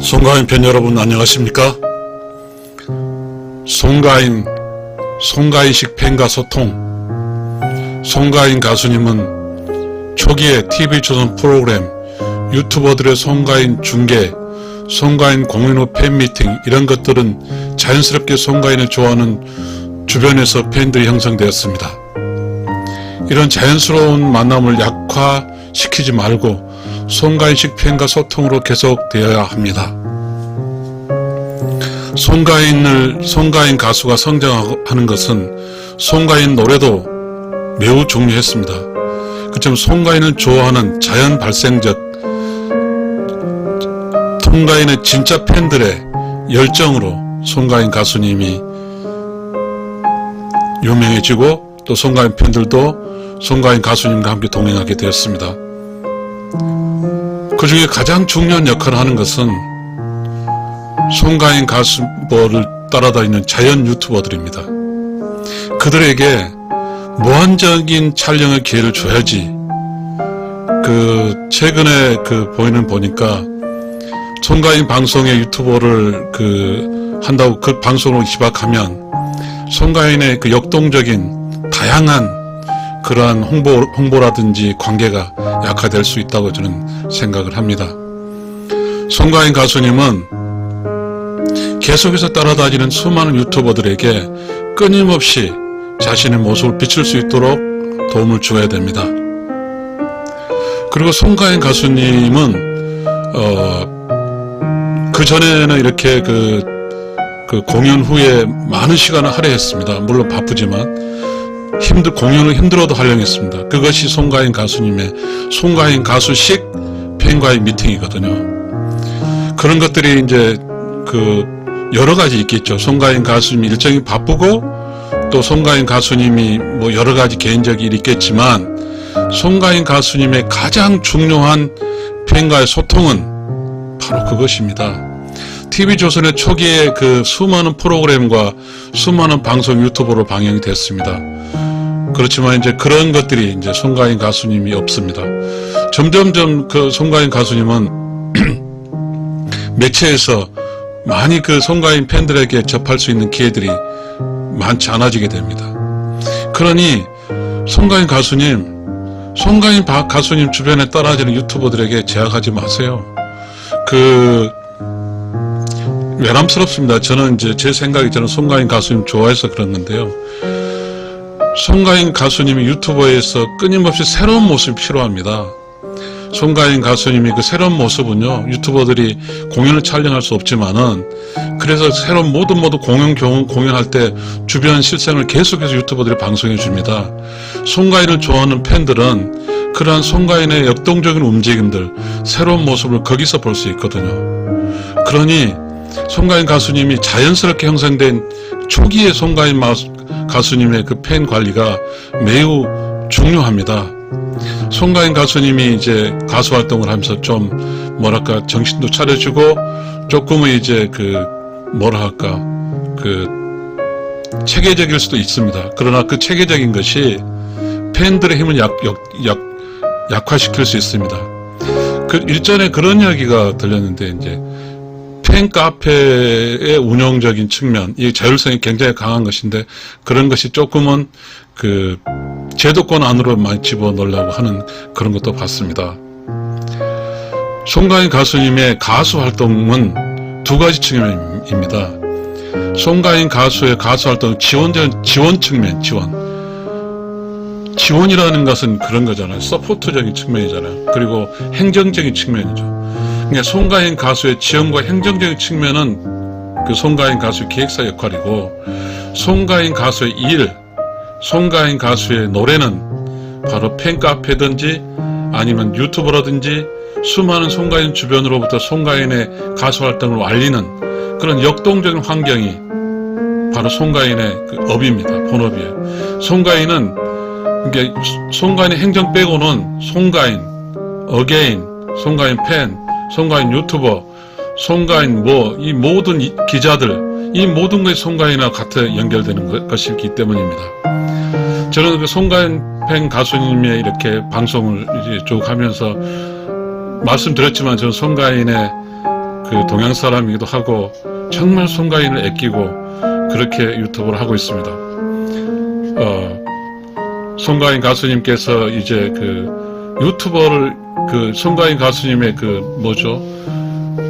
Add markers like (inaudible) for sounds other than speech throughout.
송가인 팬 여러분 안녕하십니까? 송가인, 송가인식 팬과 소통. 송가인 가수님은 초기에 TV조선 프로그램, 유튜버들의 송가인 중계, 송가인 공연 후 팬미팅 이런 것들은 자연스럽게 송가인을 좋아하는 주변에서 팬들이 형성되었습니다. 이런 자연스러운 만남을 약화시키지 말고 송가인식 팬과 소통으로 계속되어야 합니다. 송가인을 송가인 가수가 성장하는 것은 송가인 노래도 매우 중요했습니다. 그처럼 송가인을 좋아하는 자연 발생적 송가인의 진짜 팬들의 열정으로 송가인 가수님이 유명해지고 또 송가인 팬들도 송가인 가수님과 함께 동행하게 되었습니다. 그 중에 가장 중요한 역할을 하는 것은 송가인 가수버를 따라다니는 자연 유튜버들입니다. 그들에게 무한적인 촬영의 기회를 줘야지. 그 최근에 그 보이는 보니까 송가인 방송의 유튜버를 그 한다고 그 방송을 기박하면 송가인의 그 역동적인 다양한 그러한 홍보, 홍보라든지 관계가 약화될 수 있다고 저는 생각을 합니다. 송가인 가수님은 계속해서 따라다니는 수많은 유튜버들에게 끊임없이 자신의 모습을 비출 수 있도록 도움을 주어야 됩니다. 그리고 송가인 가수님은 어, 그 전에는 이렇게 그, 그 공연 후에 많은 시간을 할애했습니다. 물론 바쁘지만 힘들 공연을 힘들어도 활용했습니다. 그것이 송가인 가수님의 송가인 가수식 팬과의 미팅이거든요. 그런 것들이 이제 그 여러 가지 있겠죠. 송가인 가수님 일정이 바쁘고 또 송가인 가수님이 뭐 여러 가지 개인적 일이 있겠지만 송가인 가수님의 가장 중요한 팬과의 소통은 바로 그것입니다. TV조선의 초기에 그 수많은 프로그램과 수많은 방송 유튜브로 방영이 됐습니다. 그렇지만 이제 그런 것들이 이제 송가인 가수님이 없습니다. 점점점 그 송가인 가수님은 (clears throat) 매체에서 많이 그 송가인 팬들에게 접할 수 있는 기회들이 많지 않아지게 됩니다. 그러니 송가인 가수님, 송가인 가수님 주변에 따라지는 유튜버들에게 제약하지 마세요. 그 외람스럽습니다. 저는 이제 제 생각이 저는 송가인 가수님 좋아해서 그런 건데요. 송가인 가수님이 유튜버에서 끊임없이 새로운 모습이 필요합니다. 송가인 가수님이 그 새로운 모습은요 유튜버들이 공연을 촬영할 수 없지만은 그래서 새로운 모든 모든 공연 경험 공연할 때 주변 실생을 계속해서 유튜버들이 방송해 줍니다. 송가인을 좋아하는 팬들은 그러한 송가인의 역동적인 움직임들 새로운 모습을 거기서 볼 수 있거든요. 그러니 송가인 가수님이 자연스럽게 형성된 초기의 송가인 가수님의 그 팬 관리가 매우 중요합니다. 송가인 가수님이 이제 가수 활동을 하면서 좀 뭐랄까 정신도 차려주고 조금은 이제 그 뭐라 할까 그 체계적일 수도 있습니다. 그러나 그 체계적인 것이 팬들의 힘을 약, 약, 약, 약화시킬 수 있습니다. 그 일전에 그런 이야기가 들렸는데 이제 팬 카페의 운영적인 측면, 이 자율성이 굉장히 강한 것인데 그런 것이 조금은 그 제도권 안으로 많이 집어넣으려고 하는 그런 것도 봤습니다. 송가인 가수님의 가수 활동은 두 가지 측면입니다. 송가인 가수의 가수 활동 지원 지원 측면 지원. 지원이라는 것은 그런 거잖아요. 서포트적인 측면이잖아요. 그리고 행정적인 측면이죠. 그러니까 송가인 가수의 지원과 행정적인 측면은 그 송가인 가수의 기획사 역할이고 송가인 가수의 일, 송가인 가수의 노래는 바로 팬카페든지 아니면 유튜브라든지 수많은 송가인 주변으로부터 송가인의 가수 활동을 알리는 그런 역동적인 환경이 바로 송가인의 그 업입니다. 본업이에요. 송가인은 이게 송가인의 행정 빼고는 송가인, 어게인, 송가인 팬, 송가인 유튜버, 송가인 뭐 이 모든 기자들 이 모든 것이 송가인과 같이 연결되는 것이기 때문입니다. 저는 그 송가인 팬 가수님의 이렇게 방송을 이제 쭉 하면서 말씀드렸지만 저는 송가인의 그 동양 사람이기도 하고 정말 송가인을 아끼고 그렇게 유튜브를 하고 있습니다. 어, 송가인 가수님께서 이제 그 유튜버를 그 송가인 가수님의 그 뭐죠?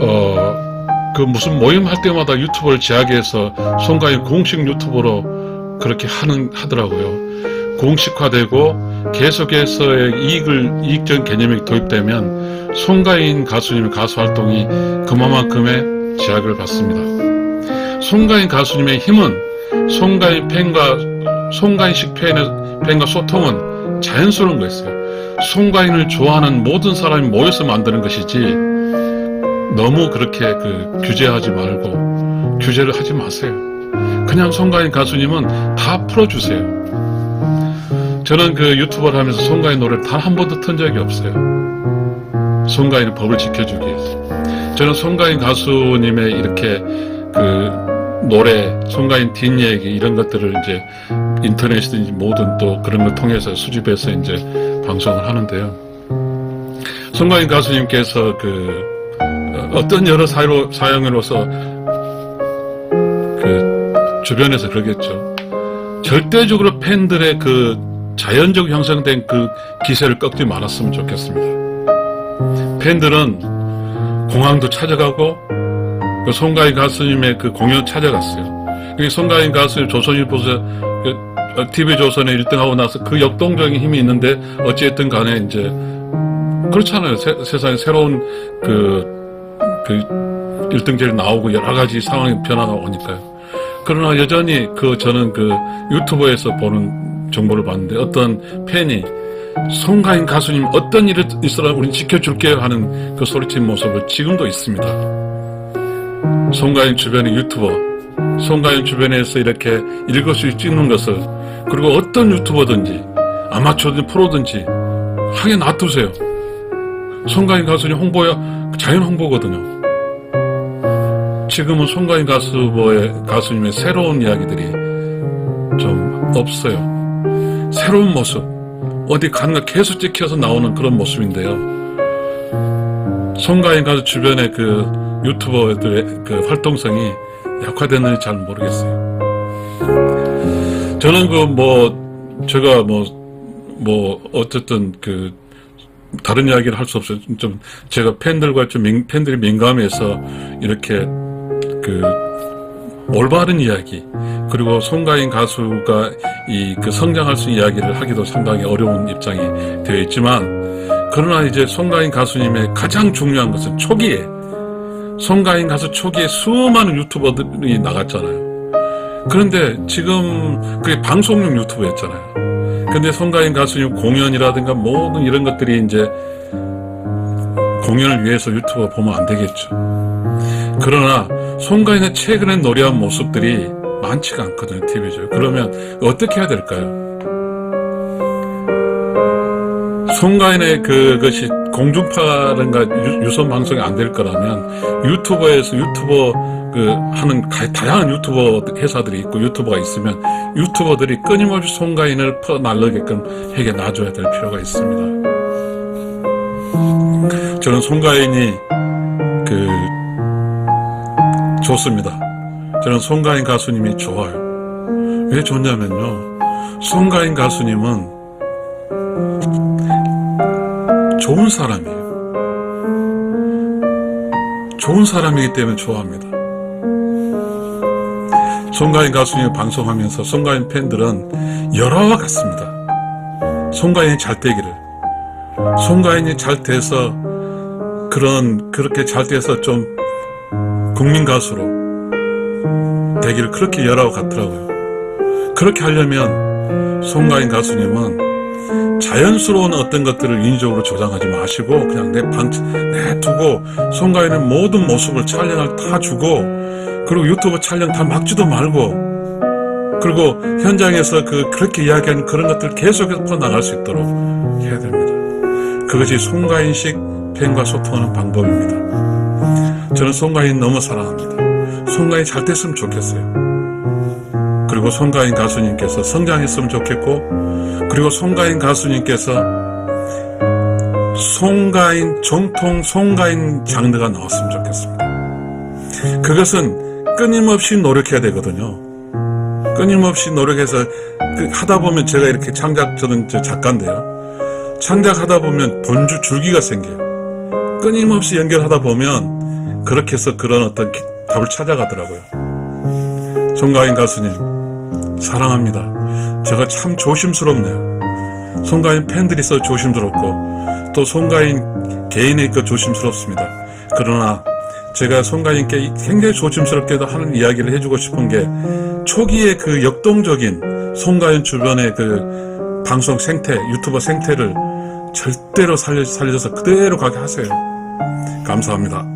어, 그 무슨 모임 할 때마다 유튜버를 제약해서 송가인 공식 유튜버로 그렇게 하는 하더라고요. 공식화되고 계속해서의 이익을 이익적 개념이 도입되면 송가인 가수님의 가수 활동이 그만큼의 제약을 받습니다. 송가인 가수님의 힘은 송가인 팬과 송가인식 팬의 팬과 소통은 자연스러운 거였어요. 송가인을 좋아하는 모든 사람이 모여서 만드는 것이지 너무 그렇게 그 규제하지 말고 규제를 하지 마세요. 그냥 송가인 가수님은 다 풀어주세요. 저는 그 유튜버를 하면서 송가인 노래를 단 한 번도 튼 적이 없어요. 송가인의 법을 지켜주기 위해서. 저는 송가인 가수님의 이렇게 그 노래, 송가인 뒷얘기 이런 것들을 이제 인터넷이든지 모든 또 그런 걸 통해서 수집해서 이제 방송을 하는데요. 송가인 가수님께서 그 어, 어떤 여러 사유, 사연으로서 그 주변에서 그러겠죠. 절대적으로 팬들의 그 자연적 형성된 그 기세를 꺾지 말았으면 좋겠습니다. 팬들은 공항도 찾아가고 그 송가인 가수님의 그 공연 찾아갔어요. 그 송가인 가수님 조선일보에서 그 TV 조선에 1등하고 나서 그 역동적인 힘이 있는데 어찌됐든 간에 이제 그렇잖아요. 세, 상에 새로운 그, 그 1등제를 나오고 여러 가지 상황의 변화가 오니까요. 그러나 여전히 그 저는 그 유튜브에서 보는 정보를 봤는데 어떤 팬이 송가인 가수님 어떤 일이 있어라 우린 지켜줄게요 하는 그 소리친 모습을 지금도 있습니다. 송가인 주변의 유튜버, 송가인 주변에서 이렇게 일거수일 찍는 것을 그리고 어떤 유튜버든지 아마추어든 프로든지 하게 놔두세요. 송가인 가수님 홍보야 자연 홍보거든요. 지금은 송가인 가수의 가수님의 새로운 이야기들이 좀 없어요. 새로운 모습 어디 가는가 계속 찍혀서 나오는 그런 모습인데요. 송가인 가수 주변의 그 유튜버들의 그 활동성이 약화됐는지 잘 모르겠어요. 저는 그 뭐 제가 뭐뭐 어쨌든 그 다른 이야기를 할 수 없어요. 좀 제가 팬들과 좀 민, 팬들이 민감해서 이렇게 그 올바른 이야기 그리고 송가인 가수가 이 그 성장할 수 있는 이야기를 하기도 상당히 어려운 입장이 되어 있지만 그러나 이제 송가인 가수님의 가장 중요한 것은 초기에 송가인 가수 초기에 수많은 유튜버들이 나갔잖아요. 그런데 지금 그게 방송용 유튜브였잖아요. 근데 송가인 가수님 공연이라든가 모든 이런 것들이 이제 공연을 위해서 유튜버 보면 안 되겠죠. 그러나 송가인의 최근에 노래한 모습들이 많지가 않거든요, TV죠. 그러면 어떻게 해야 될까요? 송가인의 그것이 공중파든가 유선 방송이 안 될 거라면 유튜버에서 유튜버 그 하는 다양한 유튜버 회사들이 있고 유튜버가 있으면 유튜버들이 끊임없이 송가인을 퍼날르게끔 해게 놔줘야 될 필요가 있습니다. 저는 송가인이 그 좋습니다. 저는 송가인 가수님이 좋아요. 왜 좋냐면요. 송가인 가수님은 좋은 사람이에요. 좋은 사람이기 때문에 좋아합니다. 송가인 가수님 방송하면서 송가인 팬들은 열화와 같습니다. 송가인이 잘 되기를. 송가인이 잘 돼서 그런, 그렇게 잘 돼서 좀 국민 가수로 되기를 그렇게 열화와 같더라고요. 그렇게 하려면 송가인 가수님은 자연스러운 어떤 것들을 인위적으로 조장하지 마시고 그냥 내 방, 내두고 송가인의 모든 모습을 촬영을 다 주고 그리고 유튜브 촬영 다 막지도 말고 그리고 현장에서 그 그렇게 이야기하는 그런 것들 계속해서 퍼나갈 수 있도록 해야 됩니다. 그것이 송가인식 팬과 소통하는 방법입니다. 저는 송가인 너무 사랑합니다. 송가인 잘 됐으면 좋겠어요. 그리고 송가인 가수님께서 성장했으면 좋겠고 그리고 송가인 가수님께서 송가인 정통 송가인 장르가 나왔으면 좋겠습니다. 그것은 끊임없이 노력해야 되거든요. 끊임없이 노력해서 그 하다 보면 제가 이렇게 창작 저는 저 작가인데요. 창작하다 보면 본주 줄기가 생겨요. 끊임없이 연결하다 보면 그렇게 해서 그런 어떤 기- 답을 찾아가더라고요. 송가인 가수님 사랑합니다. 제가 참 조심스럽네요. 송가인 팬들이 써 조심스럽고 또 송가인 개인의 그 조심스럽습니다. 그러나 제가 송가인께 굉장히 조심스럽게도 하는 이야기를 해주고 싶은 게 초기에 그 역동적인 송가인 주변의 그 방송 생태, 유튜버 생태를 절대로 살려, 살려서 그대로 가게 하세요. 감사합니다.